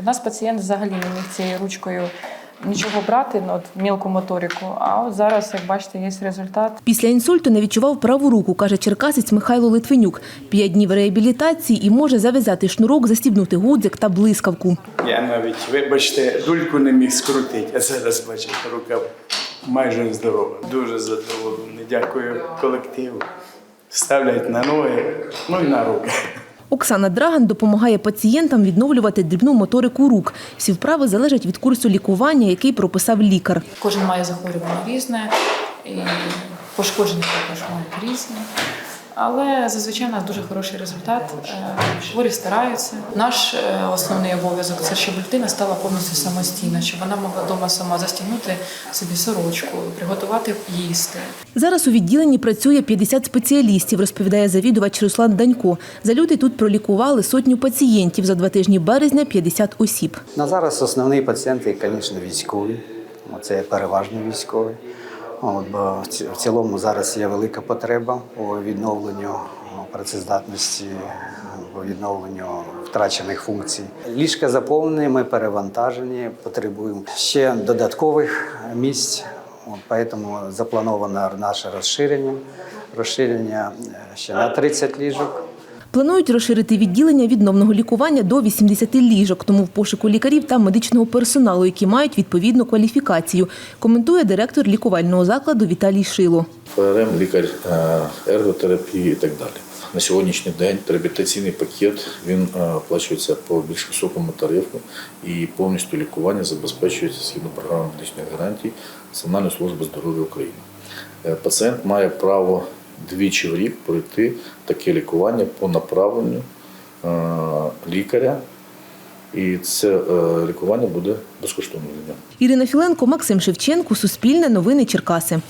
У нас пацієнт взагалі не міг цією ручкою нічого брати, ну, от мілку моторику. А от зараз, як бачите, є результат. Після інсульту не відчував праву руку, каже черкасець Михайло Литвинюк. П'ять днів реабілітації і може зав'язати шнурок, застібнути гудзик та блискавку. Я навіть, вибачте, дульку не міг скрутити, а зараз бачите, рука майже здорова. Дуже задоволений. Дякую колективу. Ставлять на ноги, ну і на руки. Оксана Драган допомагає пацієнтам відновлювати дрібну моторику рук. Всі вправи залежать від курсу лікування, який прописав лікар. Кожен має захворювання різне, і пошкодження також мають різні. Але зазвичай у нас дуже хороший результат. Е, Хворі стараються. Наш е, основний обов'язок це щоб дитина стала повністю самостійна, щоб вона могла вдома сама застігнути собі сорочку, приготувати їсти. Зараз у відділенні працює 50 спеціалістів, розповідає завідувач Руслан Данько. За люди тут пролікували сотню пацієнтів. За два тижні березня 50 осіб. На зараз основні пацієнти, звісно, військові. Це переважно військові. От, бо в цілому зараз є велика потреба по відновленню працездатності, по відновленню втрачених функцій. Ліжка заповнені, ми перевантажені, потребуємо ще додаткових місць. От, тому заплановано наше розширення. Розширення е, ще на 30 ліжок. Планують розширити відділення відновного лікування до 80 ліжок, тому в пошуку лікарів та медичного персоналу, які мають відповідну кваліфікацію, коментує директор лікувального закладу Віталій Шило. ФРМ, лікар е, ерготерапії і так далі. На сьогоднішній день реабілітаційний пакет він е, оплачується по більш високому тарифу і повністю лікування забезпечується згідно програми медичних гарантій Національної служби здоров'я України. Е, Пацієнт має право двічі в рік пройти таке лікування по направленню е, лікаря, і це е, лікування буде безкоштовним. Ірина Філенко, Максим Шевченко, Суспільне новини Черкаси.